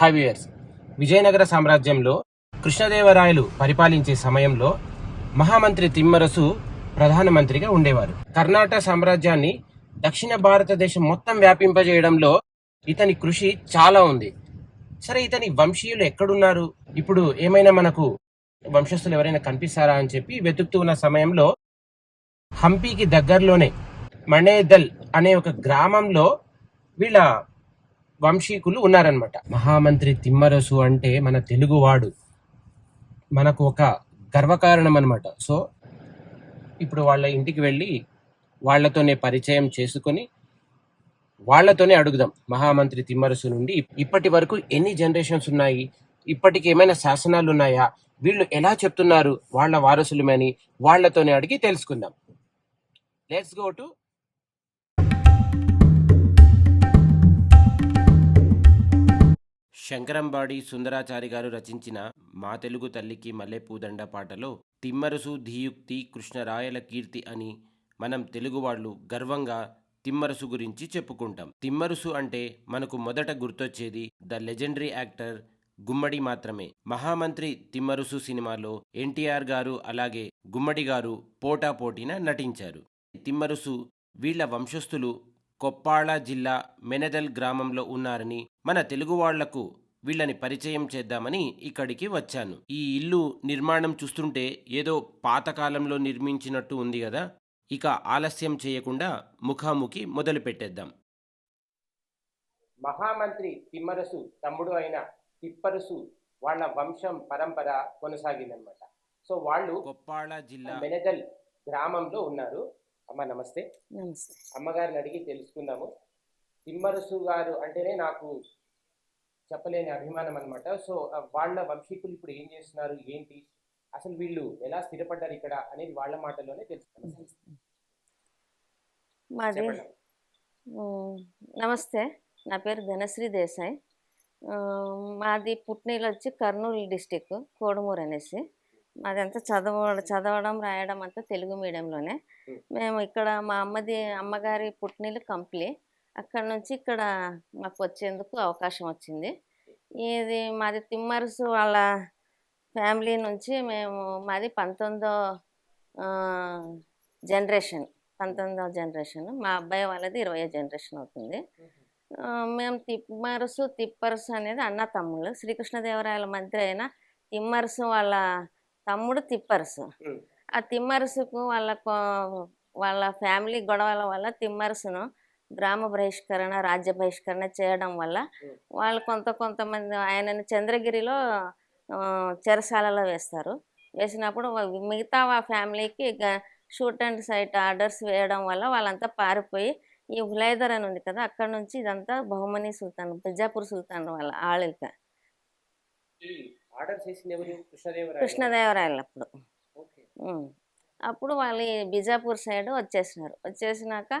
హైవేయర్స్. విజయనగర సామ్రాజ్యంలో కృష్ణదేవరాయలు పరిపాలించే సమయంలో మహామంత్రి తిమ్మరసు ప్రధానమంత్రిగా ఉండేవారు. కర్ణాటక సామ్రాజ్యాన్ని దక్షిణ భారతదేశం మొత్తం వ్యాపింపజేయడంలో ఇతని కృషి చాలా ఉంది. సరే ఇతని వంశీయులు ఎక్కడున్నారు? ఇప్పుడు ఏమైనా మనకు వంశస్థులు ఎవరైనా కనిపిస్తారా అని చెప్పి వెతుకుతూ ఉన్న సమయంలో హంపీకి దగ్గరలోనే మణేదల్ అనే ఒక గ్రామంలో వీళ్ళ వంశీకులు ఉన్నారనమాట మహామంత్రి తిమ్మరసు అంటే మన తెలుగువాడు. మనకు ఒక గర్వకారణం అనమాట సో ఇప్పుడు వాళ్ళ ఇంటికి వెళ్ళి వాళ్ళతోనే పరిచయం చేసుకొని వాళ్ళతోనే అడుగుదాం. మహామంత్రి తిమ్మరసు నుండి ఇప్పటి వరకు ఎన్ని జనరేషన్స్ ఉన్నాయి? ఇప్పటికి ఏమైనా శాసనాలు ఉన్నాయా వీళ్ళు ఎలా చెప్తున్నారు? వాళ్ళ వారసులమని వాళ్ళతోనే అడిగి తెలుసుకుందాం. Let's go to Shankarambadi Sundarachari గారు రచించిన మా తెలుగు తల్లికి మల్లెపూదండ పాటలో తిమ్మరుసు ధీయుక్తి కృష్ణరాయల కీర్తి అని మనం తెలుగువాళ్ళు గర్వంగా తిమ్మరుసు గురించి చెప్పుకుంటాం. తిమ్మరుసు అంటే మనకు మొదట గుర్తొచ్చేది ద లెజెండరీ యాక్టర్ గుమ్మడి మాత్రమే. మహామంత్రి తిమ్మరుసు సినిమాలో ఎన్టీఆర్ గారు అలాగే గుమ్మడి గారు పోటాపోటీన నటించారు. తిమ్మరుసు వీళ్ళ వంశస్థులు కొప్పాళ జిల్లా మెనదల్ గ్రామంలో ఉన్నారని మన తెలుగు వాళ్ళకు వీళ్ళని పరిచయం చేద్దామని ఇక్కడికి వచ్చాను. ఈ ఇల్లు నిర్మాణం చూస్తుంటే ఏదో పాతకాలంలో నిర్మించినట్టు ఉంది కదా ఇక ఆలస్యం చేయకుండా ముఖాముఖి మొదలు పెట్టేద్దాం. మహామంత్రి తిమ్మరసు తమ్ముడు అయిన తిప్పరసు వాళ్ళ వంశం పరంపర కొనసాగిందనమాట సో వాళ్ళు కొప్పాళ జిల్లా మెనదల్ గ్రామంలో ఉన్నారు. అమ్మ నమస్తే. నమస్తే. అమ్మగారిని అడిగి తెలుసుకుందాము. తిమ్మరసు గారు అంటేనే నాకు చెప్పలేని అభిమానం అనమాట సో వాళ్ళ వంశీకులు ఇప్పుడు ఏం చేస్తున్నారు ఏంటి? అసలు వీళ్ళు ఎలా స్థిరపడ్డారు ఇక్కడ అనేది వాళ్ళ మాటల్లోనే తెలుసుకుందాం. మాది నమస్తే. నా పేరు ధనశ్రీ దేశాయ్. మాది పుట్టినీళ్ళు వచ్చి కర్నూలు డిస్టిక్ కోడుమూరు అనేసి. మాదంతా చదవ చదవడం రాయడం అంతా తెలుగు మీడియంలోనే. మేము ఇక్కడ మా అమ్మది అమ్మగారి పుట్టినీళ్ళు కంప్లీ. అక్కడ నుంచి ఇక్కడ మాకు వచ్చేందుకు అవకాశం వచ్చింది. ఇది మాది తిమ్మరసు వాళ్ళ ఫ్యామిలీ నుంచి మేము మాది పంతొమ్మిదో జనరేషన్ పంతొమ్మిదవ జనరేషన్. మా అబ్బాయి వాళ్ళది ఇరవై జనరేషన్ అవుతుంది. మేము తిమ్మరసు తిప్పరసు అనేది అన్న తమ్ముళ్ళు. శ్రీకృష్ణదేవరాయల మంత్రి అయిన తిమ్మరసు వాళ్ళ తమ్ముడు తిప్పరసు. ఆ తిమ్మరసుకు వాళ్ళ వాళ్ళ ఫ్యామిలీ గొడవల వల్ల తిమ్మరసును గ్రామ బహిష్కరణ రాజ్య బహిష్కరణ చేయడం వల్ల. వాళ్ళు కొంత కొంతమంది ఆయనని చంద్రగిరిలో చెరసాలలో వేస్తారు. వేసినప్పుడు మిగతా ఫ్యామిలీకి షూట్ అండ్ సైట్ ఆర్డర్స్ వేయడం వల్ల వాళ్ళంతా పారిపోయి ఈ హులైదర్ అని ఉంది కదా అక్కడ నుంచి ఇదంతా బహుమని సుల్తాన్ బిజాపూర్ సుల్తాన్ వాళ్ళ కృష్ణదేవరాయ కృష్ణదేవరాయలు. అప్పుడు. అప్పుడు వాళ్ళు బిజాపూర్ సైడ్ వచ్చేసినారు. వచ్చేసినాక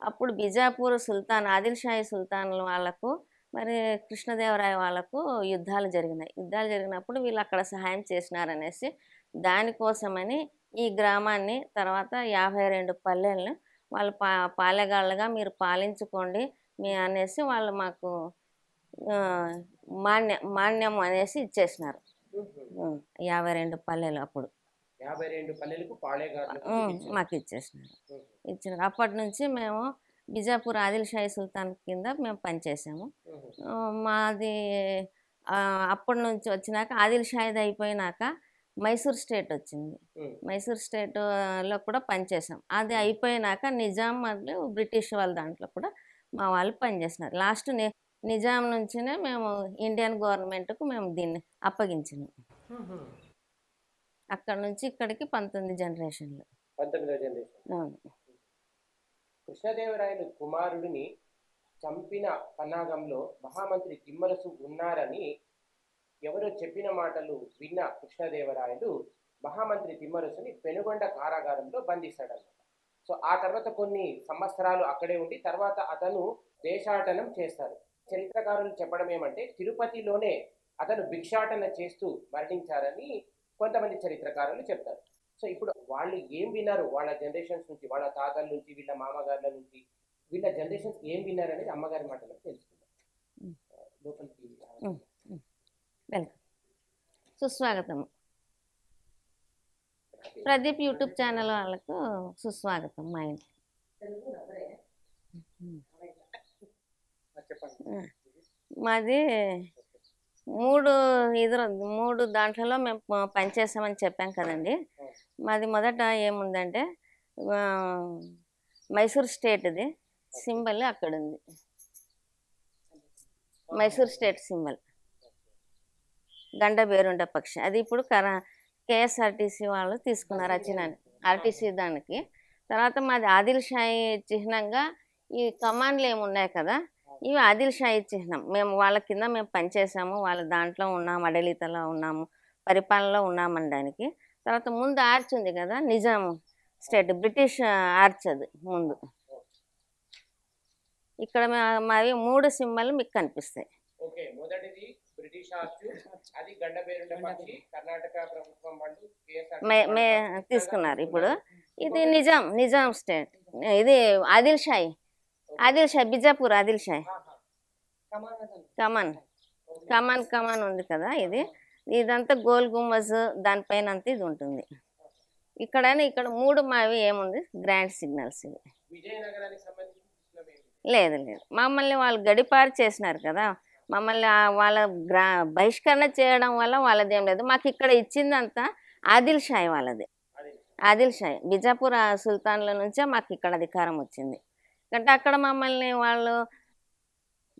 అప్పుడు బిజాపూర్ సుల్తాన్ ఆదిల్ షాహి సుల్తాన్ వాళ్ళకు మరి కృష్ణదేవరాయ వాళ్ళకు యుద్ధాలు జరిగినాయి. యుద్ధాలు జరిగినప్పుడు వీళ్ళు అక్కడ సహాయం చేసినారనేసి దానికోసమని ఈ గ్రామాన్ని తర్వాత యాభై రెండు పల్లెలను వాళ్ళు పా పాలెగాళ్ళగా మీరు పాలించుకోండి మీ అనేసి వాళ్ళు మాకు మాన్య మాన్యం అనేసి ఇచ్చేసినారు. యాభై రెండు పల్లెలు అప్పుడు. యాభై రెండు పల్లెలకు పాళేగారు మాకు ఇచ్చేసినారు. ఇచ్చినారు. అప్పటి నుంచి మేము బిజాపూర్ ఆదిల్ షాహి సుల్తాన్ కింద మేము పనిచేసాము. మాది అప్పటి నుంచి వచ్చినాక ఆదిల్ షాహిద్ అయిపోయినాక మైసూర్ స్టేట్ వచ్చింది. మైసూర్ స్టేట్లో కూడా పనిచేసాం. అది అయిపోయినాక నిజాం మరియు బ్రిటిష్ వాళ్ళ దాంట్లో కూడా మా వాళ్ళు పనిచేసినారు. లాస్ట్ని నిజాం నుంచినే మేము ఇండియన్ గవర్నమెంట్కు మేము దీన్ని అప్పగించినాం. అక్కడ నుంచి ఇక్కడికి పంతొమ్మిది జనరేషన్లు. జనరేషన్. అవును. కృష్ణదేవరాయలు కుమారుడిని చంపిన పన్నాగంలో మహామంత్రి తిమ్మరసు ఉన్నారని ఎవరో చెప్పిన మాటలు విన్న కృష్ణదేవరాయలు మహామంత్రి తిమ్మరసుని పెనుగొండ కారాగారంలో బంధిస్తాడన్నమాట. సో ఆ తర్వాత కొన్ని సంవత్సరాలు అక్కడే ఉండి తర్వాత అతను దేశాటనం చేస్తారు. చరిత్రకారులు చెప్పడం ఏమంటే తిరుపతిలోనే అతను భిక్షాటన చేస్తూ మరణించారని కొంతమంది చరిత్రకారులు చెప్తారు. సో ఇప్పుడు వాళ్ళు ఏం విన్నారు? వాళ్ళ జనరేషన్స్ నుంచి వాళ్ళ తాతల నుంచి వీళ్ళ మామగారుల నుంచి వీళ్ళ జనరేషన్స్ ఏం విన్నారు అనేది అమ్మగారి మాటలో తెలుసుకుందాం. లోపలికి. సుస్వాగతం. ప్రదీప్ యూట్యూబ్ ఛానల్ వాళ్ళకు సుస్వాగతం మా ఇంట్లో. మాది మూడు ఇది మూడు దాంట్లలో మేము పనిచేసామని చెప్పాం కదండి. మాది మొదట ఏముందంటే మైసూర్ స్టేట్ది సింబల్ అక్కడ ఉంది మైసూర్ స్టేట్ సింబల్. గండ బేరుండ పక్షి. అది ఇప్పుడు కర కేఎస్ఆర్టీసీ వాళ్ళు తీసుకున్నారు వచ్చిన ఆర్టీసీ దానికి. తర్వాత మాది ఆదిల్ షాయి చిహ్నంగా ఈ కమాండ్లు ఏమి ఉన్నాయి కదా ఇవి ఆదిల్ షాయి చిహ్నం మేము వాళ్ళ కింద మేము పనిచేసాము వాళ్ళ దాంట్లో ఉన్నాము అడలితలో ఉన్నాము పరిపాలనలో ఉన్నామని దానికి తర్వాత ముందు ఆర్చ్ ఉంది కదా నిజాం స్టేట్ బ్రిటిష్ ఆర్చ్ అది ముందు. ఇక్కడ మావి మూడు సింబల్ మీకు కనిపిస్తాయి. ఓకే మొదటిది బ్రిటిష్ ఆర్చ్ అది గండబేరుండ పక్షి కర్ణాటక ప్రభుత్వం వాళ్ళు కేఎస్ఆర్ మే మే తీసుకున్నారు ఇప్పుడు. ఇది నిజాం నిజాం స్టేట్. ఇది ఆదిల్ షాయి ఆదిల్ షాయి బిజాపూర్ ఆదిల్ షాయి కమాన్ కమాన్. కమాన్ ఉంది కదా ఇది. ఇదంతా గోల్ గుమ్మజ్ దానిపైన అంతా ఇది ఉంటుంది. ఇక్కడ ఇక్కడ మూడు మావి ఏముంది? గ్రాండ్ సిగ్నల్స్ ఇవి. లేదు లేదు. మమ్మల్ని వాళ్ళు గడిపారు చేసినారు కదా. మమ్మల్ని వాళ్ళ గ్రా బహిష్కరణ చేయడం వల్ల వాళ్ళది ఏం లేదు. మాకు ఇక్కడ ఇచ్చిందంతా ఆదిల్ షాయి వాళ్ళది. ఆదిల్ షాయి. బిజాపూర్ సుల్తాన్ల నుంచే మాకు ఇక్కడ అధికారం వచ్చింది. అంటే అక్కడ మమ్మల్ని వాళ్ళు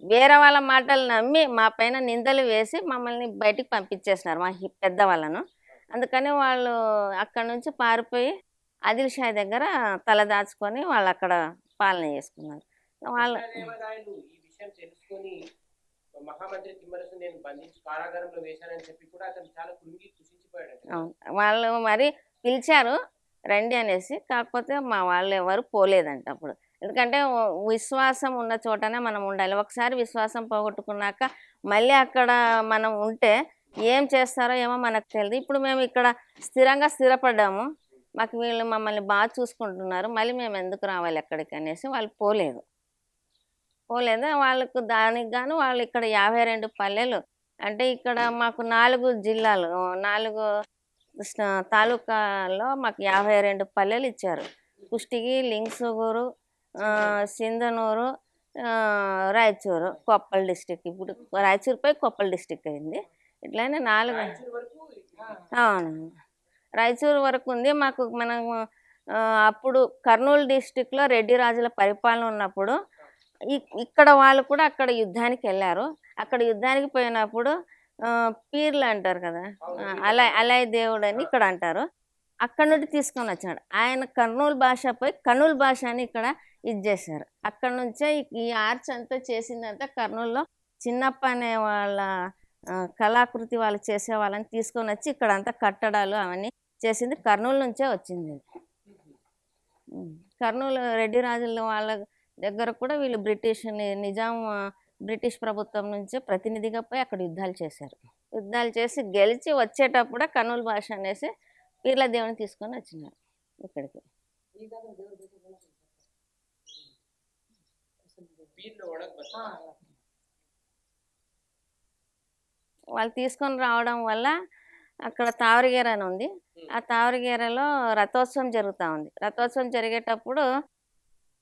వేరే వాళ్ళ మాటలు నమ్మి మా పైన నిందలు వేసి మమ్మల్ని బయటికి పంపించేసినారు మా పెద్దవాళ్ళను అందుకని వాళ్ళు అక్కడ నుంచి పారిపోయి ఆదిల్ షాయి దగ్గర తల దాచుకొని వాళ్ళు అక్కడ పాలన చేసుకున్నారు. వాళ్ళ కృష్ణదేవరాయలు ఈ విషయం తెలుసుకొని మహామంత్రి తిమ్మరసు నేను బంధించి కారాగారంలో వేశానని చెప్పి కూడా అతను చాలా కృంగి కృషించిపోయాడు అవును. వాళ్ళు మరి పిలిచారు రండి అనేసి. కాకపోతే మా వాళ్ళు ఎవరు పోలేదంట అప్పుడు. ఎందుకంటే విశ్వాసం ఉన్న చోటనే మనం ఉండాలి. ఒకసారి విశ్వాసం పోగొట్టుకున్నాక మళ్ళీ అక్కడ మనం ఉంటే ఏం చేస్తారో ఏమో మనకు తెలియదు ఇప్పుడు మేము ఇక్కడ స్థిరంగా స్థిరపడ్డాము. మాకు వీళ్ళు మమ్మల్ని బాగా చూసుకుంటున్నారు. మళ్ళీ మేము ఎందుకు రావాలి ఎక్కడికి అనేసి వాళ్ళు పోలేదు. పోలేదు. వాళ్ళకు దానికి గాను వాళ్ళు ఇక్కడ యాభై రెండు పల్లెలు. అంటే ఇక్కడ మాకు నాలుగు జిల్లాలు నాలుగు తాలూకాలో మాకు యాభై రెండు పల్లెలు ఇచ్చారు. కుష్టికి లింగ్సూగూరు సింధనూరు రాయచూరు కొప్పల్ డిస్టిక్ ఇప్పుడు రాయచూరుపై కొప్పల్ డిస్టిక్ అయింది. ఇట్లానే నాలుగు అవును. రాయచూరు వరకు ఉంది. మాకు మనం అప్పుడు కర్నూలు డిస్టిక్లో రెడ్డి రాజుల పరిపాలన ఉన్నప్పుడు ఇక్కడ వాళ్ళు కూడా అక్కడ యుద్ధానికి వెళ్ళారు. అక్కడ యుద్ధానికి పోయినప్పుడు పీర్లు అంటారు కదా అలా అలాయ్ దేవుడు అని ఇక్కడ అంటారు. అక్కడ నుండి తీసుకొని వచ్చాడు ఆయన కర్నూలు భాషపై కర్నూలు భాష అని ఇక్కడ ఇది చేశారు అక్కడ నుంచే ఈ- ఆర్చ్ అంతా చేసిందంతా కర్నూలులో చిన్నప్ప అనే వాళ్ళ కళాకృతి వాళ్ళు చేసే వాళ్ళని తీసుకొని వచ్చి ఇక్కడ అంతా కట్టడాలు అవన్నీ చేసింది. కర్నూలు నుంచే వచ్చింది కర్నూలు రెడ్డి రాజుల వాళ్ళ దగ్గర కూడా వీళ్ళు బ్రిటిష్ నిజాం బ్రిటిష్ ప్రభుత్వం నుంచి ప్రతినిధిగా పోయి అక్కడ యుద్ధాలు చేశారు. యుద్ధాలు చేసి గెలిచి వచ్చేటప్పుడు కర్నూలు భాష అనేసి పీర్ల దేవుని తీసుకొని వచ్చినారు ఇక్కడికి. వాళ్ళు తీసుకొని రావడం వల్ల అక్కడ తావరగేర అని ఉంది. ఆ తావరగేరలో రథోత్సవం జరుగుతూ ఉంది. రథోత్సవం జరిగేటప్పుడు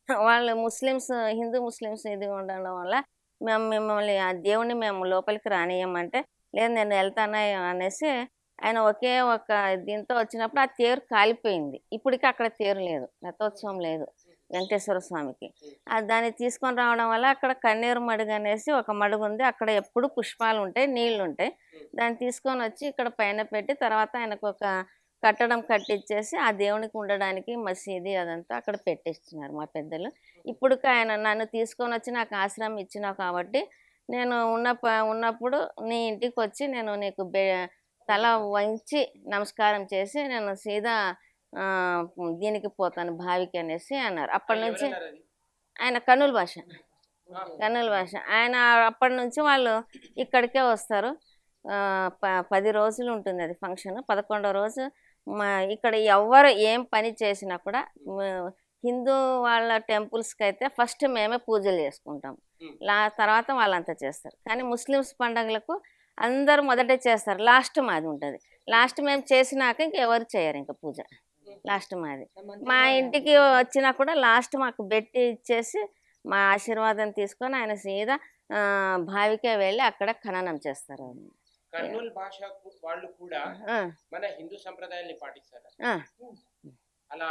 వాళ్ళు ముస్లిమ్స్ హిందూ ముస్లిమ్స్ ఇది ఉండడం వల్ల మేము మిమ్మల్ని ఆ దేవుణ్ణి మేము లోపలికి రానియమంటే లేదు నేను వెళ్తానా అనేసి ఆయన ఒకే ఒక దీంతో వచ్చినప్పుడు ఆ తేరు కాలిపోయింది. ఇప్పటికీ అక్కడ తేరు లేదు. రథోత్సవం లేదు. వెంకటేశ్వర స్వామికి. దాన్ని తీసుకొని రావడం వల్ల అక్కడ కన్నీరు మడుగు అనేసి ఒక మడుగు ఉంది. అక్కడ ఎప్పుడు పుష్పాలు ఉంటాయి నీళ్ళు ఉంటాయి. దాన్ని తీసుకొని వచ్చి ఇక్కడ పైన పెట్టి తర్వాత ఆయనకు ఒక కట్టడం కట్టించేసి ఆ దేవునికి ఉండడానికి మసీది అదంతా అక్కడ పెట్టిస్తున్నారు మా పెద్దలు. ఇప్పుడు ఆయన నన్ను తీసుకొని వచ్చి నాకు ఆశ్రమం ఇచ్చినావు కాబట్టి నేను ఉన్న ఉన్నప్పుడు నీ ఇంటికి వచ్చి నేను నీకు బె తల వంచి నమస్కారం చేసి నేను సీదా దీనికి పోతాను బావికి అనేసి అన్నారు. అప్పటి నుంచి ఆయన కర్నూలు భాష. కర్నూలు భాష. ఆయన అప్పటి నుంచి వాళ్ళు ఇక్కడికే వస్తారు. ప పది రోజులు ఉంటుంది అది ఫంక్షన్. పదకొండో రోజు మా ఇక్కడ ఎవరు ఏం పని చేసినా కూడా హిందూ వాళ్ళ టెంపుల్స్కి అయితే ఫస్ట్ మేమే పూజలు చేసుకుంటాం. లా తర్వాత వాళ్ళంతా చేస్తారు. కానీ ముస్లిమ్స్ పండగలకు అందరూ మొదటే చేస్తారు. లాస్ట్ మాది ఉంటుంది. లాస్ట్ మేము చేసినాక ఇంకెవరు చేయరు ఇంకా పూజ. లాస్ట్ మాది. మా ఇంటికి వచ్చినా కూడా లాస్ట్ మాకు పెట్టి ఇచ్చేసి మా ఆశీర్వాదం తీసుకొని ఆయన సీదా ఆ, బావికే వెళ్ళి అక్కడ ఖననం చేస్తారు కర్నూలు భాష వాళ్ళు కూడా మన హిందూ సంప్రదాయాల్ని పాటిస్తారా. అలా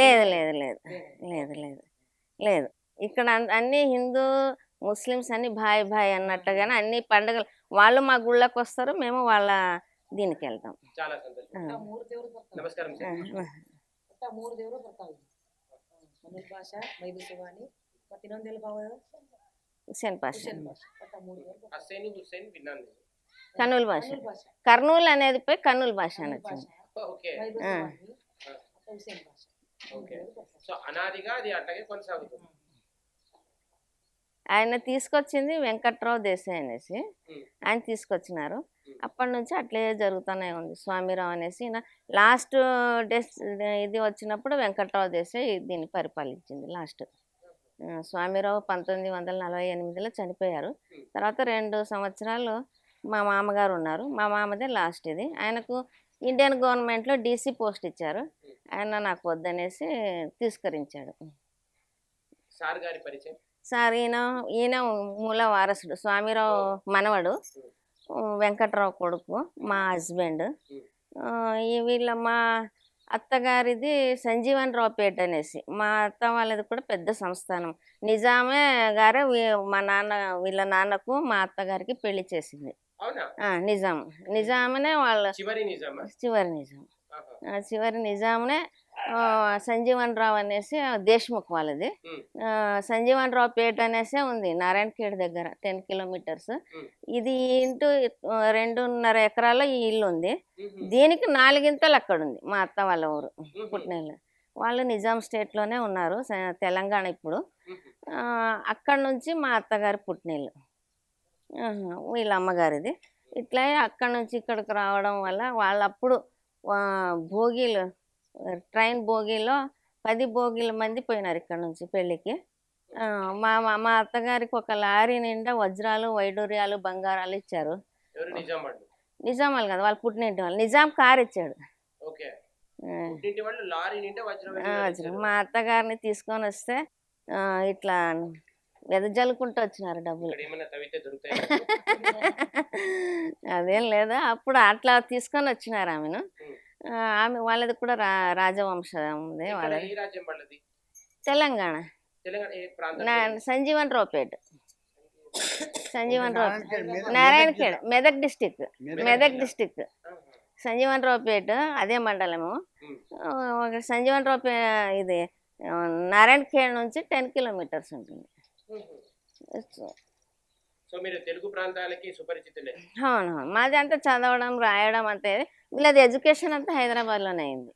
లేదు లేదు లేదు. లేదు. లేదు లేదు. ఇక్కడ అన్- అన్ని హిందూ ముస్లిమ్స్ అన్ని భాయ్ భాయ్ అన్నట్టుగానే అన్ని పండుగలు వాళ్ళు మా గుళ్ళకి వస్తారు మేము వాళ్ళ దీనికి వెళ్తాం చాలా సంతోషం ఆ. ಮೂರು ದೇವರು ಬರ್ತಾವೆ నమస్కారం ఆ, సార్ ಒಟ್ಟ ಮೂರು ದೇವರು ಬರ್ತಾವೆ ಮನುಲ್ ಭಾಷಾ ಮೈದು ಸುವಾನಿ ಮತ್ತೆ ಇನ್ನೊಂದೆಲ್ಲ ಭಾವ హుసేన్ పాష ಹುಸೇನ್ ಭಾಷಾ ಒಟ್ಟ ಮೂರು ದೇವರು ಬರ್ತಾವೆ హస్సేన్ హుస్సేన్ విన్నాను నేను. కర్నూలు భాష ಮನುಲ್ ಭಾಷಾ కర్నూలు అనేది పోయి కర్నూలు భాష అని ಮನುಲ್ వచ్చింది ಭಾಷಾ ఓకే ಮೈದು ఆ. ಸುವಾನಿ ಮತ್ತೆ ಹುಸೇನ್ ಭಾಷಾ ಮೂರು ఓకే ದೇವರು ಬರ್ತಾವೆ సో అనాదిగా అది అట్లాగే కొనసాగుతుంది ఆయన తీసుకొచ్చింది వెంకట్రావు దేశాయ్ అనేసి ఉమ్. ఆయన తీసుకొచ్చినారు ఉమ్. అప్పటి నుంచి అట్లే జరుగుతూనే ఉంది. స్వామిరావు అనేసి లాస్ట్ డేస్ ఇది వచ్చినప్పుడు వెంకట్రావు దేశాయ్ దీన్ని పరిపాలించింది లాస్ట్. స్వామిరావు పంతొమ్మిది వందల నలభై ఎనిమిదిలో చనిపోయారు. తర్వాత రెండు సంవత్సరాలు మా మామగారు ఉన్నారు. మా మామదే లాస్ట్ ఇది. ఆయనకు ఇండియన్ గవర్నమెంట్లో డీసీ పోస్ట్ ఇచ్చారు. ఆయన నాకు వద్దనేసి తిరస్కరించాడు. సార్ ఈయన ఈయన మూల వారసుడు. స్వామిరావు మనవడు. వెంకట్రావు కొడుకు మా హస్బెండ్. వీళ్ళ మా అత్తగారిది సంజీవన్ రావు పేట అనేసి. మా అత్త వాళ్ళది కూడా పెద్ద సంస్థానం. నిజామే గారే మా నాన్న వీళ్ళ నాన్నకు మా అత్తగారికి పెళ్ళి చేసింది. నిజాం. నిజామనే వాళ్ళ చివరి నిజామా? చివరి నిజాం. చివరి నిజాంనే ఆ, సంజీవన్ రావు అనేసి దేశ్ముఖ్ వాళ్ళది. సంజీవన్ రావు పేట అనేసి ఉంది నారాయణ ఖేడ్ దగ్గర టెన్ కిలోమీటర్స్. ఇది ఇంటూ రెండున్నర ఎకరాల ఈ ఇల్లు ఉంది. దీనికి నాలుగింతలు అక్కడ ఉంది మా అత్త వాళ్ళ ఊరు. పుట్టినీళ్ళు వాళ్ళు నిజాం స్టేట్లోనే ఉన్నారు తెలంగాణ ఇప్పుడు. అక్కడ నుంచి మా అత్తగారి పుట్టినీళ్ళు వీళ్ళ అమ్మగారిది. ఇట్లా అక్కడ నుంచి ఇక్కడికి రావడం వల్ల వాళ్ళు అప్పుడు ఆ, భోగిలు ట్రైన్ భోగిలో పది భోగిల మంది పోయినారు ఇక్కడ నుంచి పెళ్ళికి. మా మా అత్తగారికి ఒక లారీ నిండా వజ్రాలు వైడూర్యాలు బంగారాలు ఇచ్చారు. నిజాం వాళ్ళు కదా వాళ్ళు పుట్టినింటి వాళ్ళు. నిజాం కార్ ఇచ్చాడు. వజ్రం. మా అత్తగారిని తీసుకొని వస్తే ఇట్లా వెదజల్లుకుంటూ వచ్చినారు డబ్బులు. అదేం లేదా అప్పుడు అట్లా తీసుకొని వచ్చినారు ఆమెను. ఆమె వాళ్ళది కూడా రా రాజవంశం ఉంది వాళ్ళది. Telangana. Sanjeevan Raopet Sanjeevan Rao Narayan Khed Medak district Medak district. Sanjeevan Raopeta అదే మండలము. సంజీవన్ రావు ఇది ఆ, నారాయణ ఖేడ్ నుంచి టెన్ కిలోమీటర్స్ ఉంటుంది. సో మీరు తెలుగు ప్రాంతాలకి సుపరిచితులే. అవును మాది అంతా చదవడం రాయడం అంతే వీళ్ళది ఎడ్యుకేషన్ అంతా హైదరాబాద్లోనే అయింది.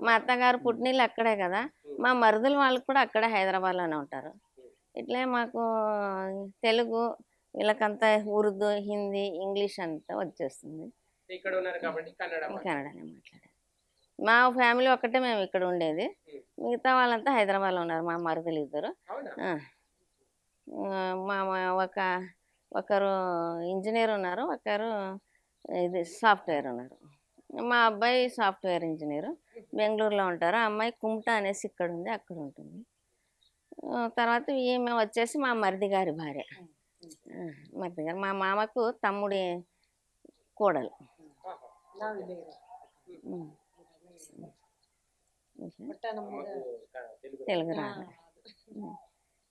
మా అత్తగారు పుట్టినీళ్ళు అక్కడే కదా. మా మరుదులు వాళ్ళు కూడా అక్కడే హైదరాబాద్లోనే ఉంటారు. ఇట్లే మాకు తెలుగు వీళ్ళకంతా ఉర్దూ హిందీ ఇంగ్లీష్ అంతా వచ్చేస్తుంది. ఇక్కడ ఉన్నారు కాబట్టి. కన్నడనే మాట్లాడారు. మా ఫ్యామిలీ ఒక్కటే మేము ఇక్కడ ఉండేది. మిగతా వాళ్ళంతా హైదరాబాద్లో ఉన్నారు మా మరుదులు ఇద్దరు మా- ఒక ఒకరు ఇంజనీర్ ఉన్నారు ఒకరు ఇది సాఫ్ట్వేర్ ఉన్నారు. మా అబ్బాయి సాఫ్ట్వేర్ ఇంజనీరు బెంగళూరులో ఉంటారు. అమ్మాయి కుమటా అనేసి ఇక్కడ ఉంది అక్కడ ఉంటుంది. తర్వాత ఈమె వచ్చేసి మా మరిది గారి భార్య. మరిది గారు మా మామకు తమ్ముడి కోడలు. తెలుగు రాదు.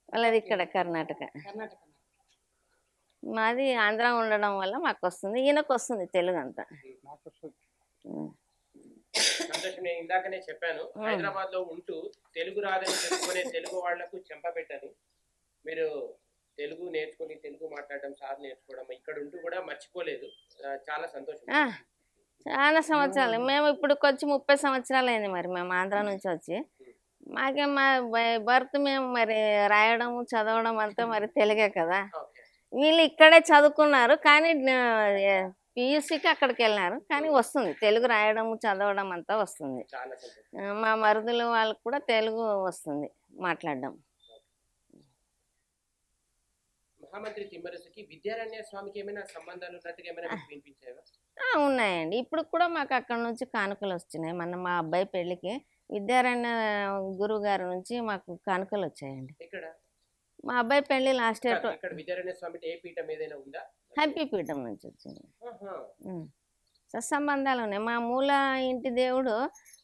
వాళ్ళది ఇక్కడ కర్ణాటక. మాది ఆంధ్ర ఉండడం వల్ల మాకు వస్తుంది ఈయనకు వస్తుంది తెలుగు అంతా ఉమ్. సంతోషం నేను ఇందాకనే చెప్పాను హైదరాబాద్లో ఉంటూ తెలుగు రాదని తెలుగు వాళ్ళకు చెంపబెట్టని మీరు తెలుగు నేర్చుకుని తెలుగు మాట్లాడడం సార్ నేర్చుకోవడం ఇక్కడ ఉంటూ కూడా మర్చిపోలేదు. చాలా సంతోషం. చాలా సంవత్సరాలు. మేము ఇప్పుడు వచ్చి ముప్పై సంవత్సరాలు అయింది మరి మేము ఆంధ్ర నుంచి వచ్చి. మాకే మా బర్త్ మేము మరి రాయడం చదవడం అంతా మరి తెలుగే కదా. వీళ్ళు ఇక్కడే చదువుకున్నారు కానీ పియూసీకి అక్కడికి వెళ్ళినారు. కానీ వస్తుంది. తెలుగు రాయడం చదవడం అంతా వస్తుంది. మా మరుదులు వాళ్ళకు కూడా తెలుగు వస్తుంది మాట్లాడడం. మహామంత్రి తిమ్మరసుకి విద్యారణ్య స్వామికి ఏమైనా సంబంధాలు ఉన్నట్టుగా ఏమైనా మీకు వినిపించాయా? ఆ, ఉన్నాయండి. ఇప్పుడు కూడా మాకు అక్కడ నుంచి కానుకలు వస్తున్నాయి మన మా అబ్బాయి పెళ్ళికి విద్యారణ్య గురువు గారి నుంచి మాకు కానుకలు వచ్చాయండి. ఇక్కడ మా అబ్బాయి పెళ్ళి లాస్ట్ ఇయర్ ఇక్కడ విద్యారణ్య స్వామి ఏ పీఠం ఏదైనా ఉందా? హ్యాపీ పీఠం నుంచి వచ్చింది. సత్సంబంధాలు ఉన్నాయి. మా మూల ఇంటి దేవుడు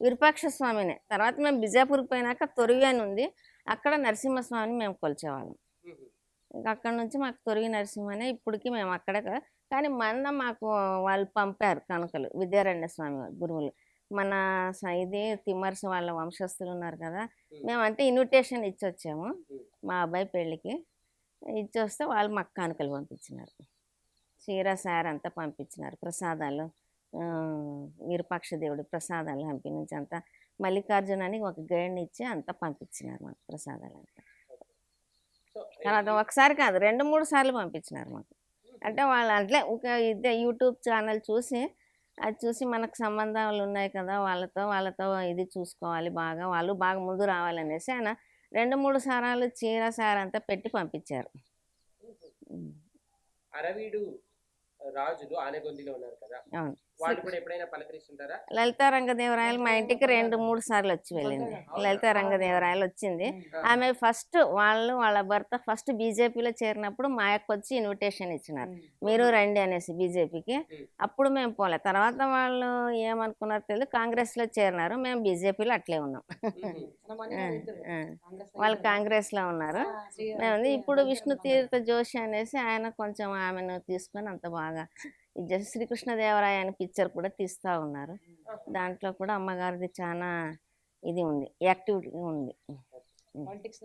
విరూపాక్ష స్వామినే. తర్వాత మేము బిజాపూర్కి పోయినాక తొరివి అని ఉంది. అక్కడ నరసింహస్వామిని మేము కొలిచేవాళ్ళం. ఇంకా అక్కడ నుంచి మాకు తొరిగి నరసింహనే ఇప్పటికి మేము అక్కడే కానీ మొన్న మాకు వాళ్ళు పంపారు కనుకలు విద్యారణ్య స్వామి గురువులు. మన ఇది తిమ్మర్స్ వాళ్ళ వంశస్థులు ఉన్నారు కదా. మేము అంటే ఇన్విటేషన్ ఇచ్చి వచ్చాము మా అబ్బాయి పెళ్ళికి. ఇచ్చి వస్తే వాళ్ళు మాకు కానుకలు పంపించినారు. చీర సార్ అంతా పంపించినారు. ప్రసాదాలు ఆ, విరూపాక్ష దేవుడి ప్రసాదాలు హంపి నుంచి అంతా మల్లికార్జున అని ఒక గైడ్ని ఇచ్చి అంతా పంపించినారు మాకు ప్రసాదాలు అంతా. తర్వాత ఒకసారి కాదు రెండు మూడు సార్లు పంపించినారు మాకు. అంటే వాళ్ళు అట్లే ఒక ఇదే యూట్యూబ్ ఛానల్ చూసి అది చూసి మనకు సంబంధాలు ఉన్నాయి కదా వాళ్ళతో వాళ్ళతో ఇది చూసుకోవాలి బాగా వాళ్ళు బాగా ముందు రావాలనేసి ఆయన రెండు మూడు సారాలు చీర సార అంతా పెట్టి పంపించారు. అరవీడు రాజులు ఆనగొందిలో ఉన్నారు కదా. అవును. లలితా రంగదేవరాయలు మా ఇంటికి రెండు మూడు సార్లు వచ్చి వెళ్ళింది. లలితా రంగదేవరాయలు వచ్చింది. ఆమె ఫస్ట్ వాళ్ళు వాళ్ళ భర్త ఫస్ట్ బీజేపీలో చేరినప్పుడు మా యొక్క వచ్చి ఇన్విటేషన్ ఇచ్చినారు. మీరు రండి అనేసి బీజేపీకి. అప్పుడు మేము పోలే. తర్వాత వాళ్ళు ఏమనుకున్నారో తెలియదు కాంగ్రెస్లో చేరినారు. మేము బీజేపీలో అట్లే ఉన్నాం. వాళ్ళు కాంగ్రెస్లో ఉన్నారు. మేము. ఇప్పుడు విష్ణు తీర్థ జోషి అనేసి ఆయన కొంచెం ఆమెను తీసుకొని అంత బాగా చేసి శ్రీకృష్ణదేవరాయ అనే పిక్చర్ కూడా తీస్తూ ఉన్నారు. దాంట్లో కూడా అమ్మగారిది చాలా ఇది ఉంది యాక్టివిటీ ఉంది. పాలిటిక్స్